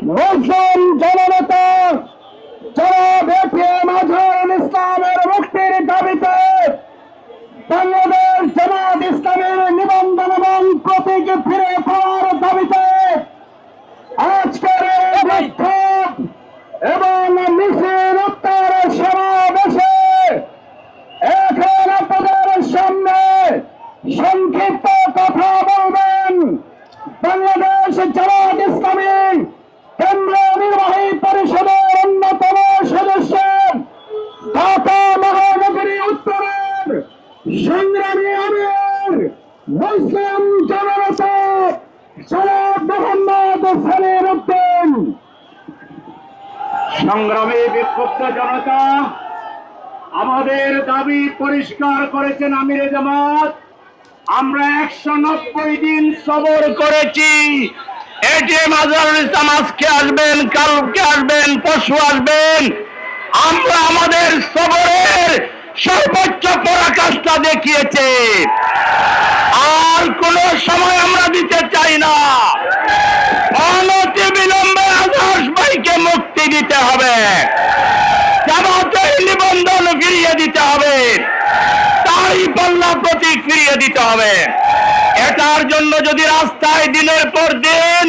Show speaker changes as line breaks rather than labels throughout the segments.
মুসলিম জননেতা, যারা বেপিএম আজহারুল ইসলামের মুক্তির দাবিতে বাংলাদেশ জামাত ইসলামের নিবন্ধন এবং প্রতীক ফিরে পাওয়ার দাবিতে আজকের বিক্ষোভ এবং মিছিল উত্তর সমাবেশে এখন আপনাদের সামনে সংক্ষিপ্ত কথা আমির, মুসলিম মোহাম্মদ সালের উদ্দিন
সংগ্রামী বিক্ষুব্ধ জনতা, আমাদের দাবি পরিষ্কার করেছেন আমিরে জামাত, আমরা একশো নব্বই দিন সবর করেছি। এটিএম আজহারুল ইসলাম আজকে আসবেন, কালকে আসবেন পশু আসবেন। আমরা আমাদের সবরে সর্বোচ্চ পরাকাষ্ঠা দেখিয়েছে। আর কোন সময় আমরা দিতে চাই না। অনতি বিলম্বে আদর্শ ভাইকে মুক্তি দিতে হবে। নিবন্ধন ফিরিয়ে দিতে হবে। তারই পাল্লা প্রতীক ফিরিয়ে দিতে হবে। এটার জন্য যদি রাস্তায় দিনের পর দিন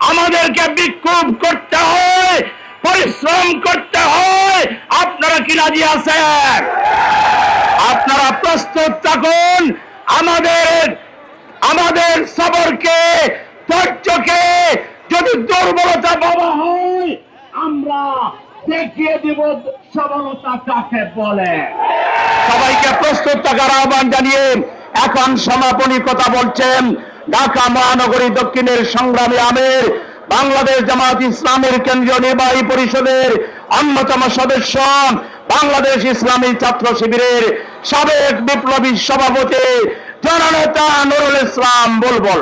আমাদেরকে বিক্ষোভ করতে হয়, পরিশ্রম করতে হয় রাজি আছেন। আপনারা প্রস্তুত থাকুন। আমাদের আমাদের সবরকে, ধৈর্যকে যদি দুর্বলতা বাবা হয়, আমরা দেখিয়ে দিব সবলতা কাকে বলে। সবাইকে প্রস্তুত থাকার আহ্বান জানিয়ে এখন সমাপনী কথা বলছেন ঢাকা মহানগরী দক্ষিণের সংগ্রামী আমের, বাংলাদেশ জামাত ইসলামের কেন্দ্রীয় নির্বাহী পরিষদের অন্যতম সদস্য বাংলাদেশ ইসলামী ছাত্র শিবিরের সাবেক বিপ্লবী সভাপতি জননেতা নুরুল ইসলাম বুলবুল।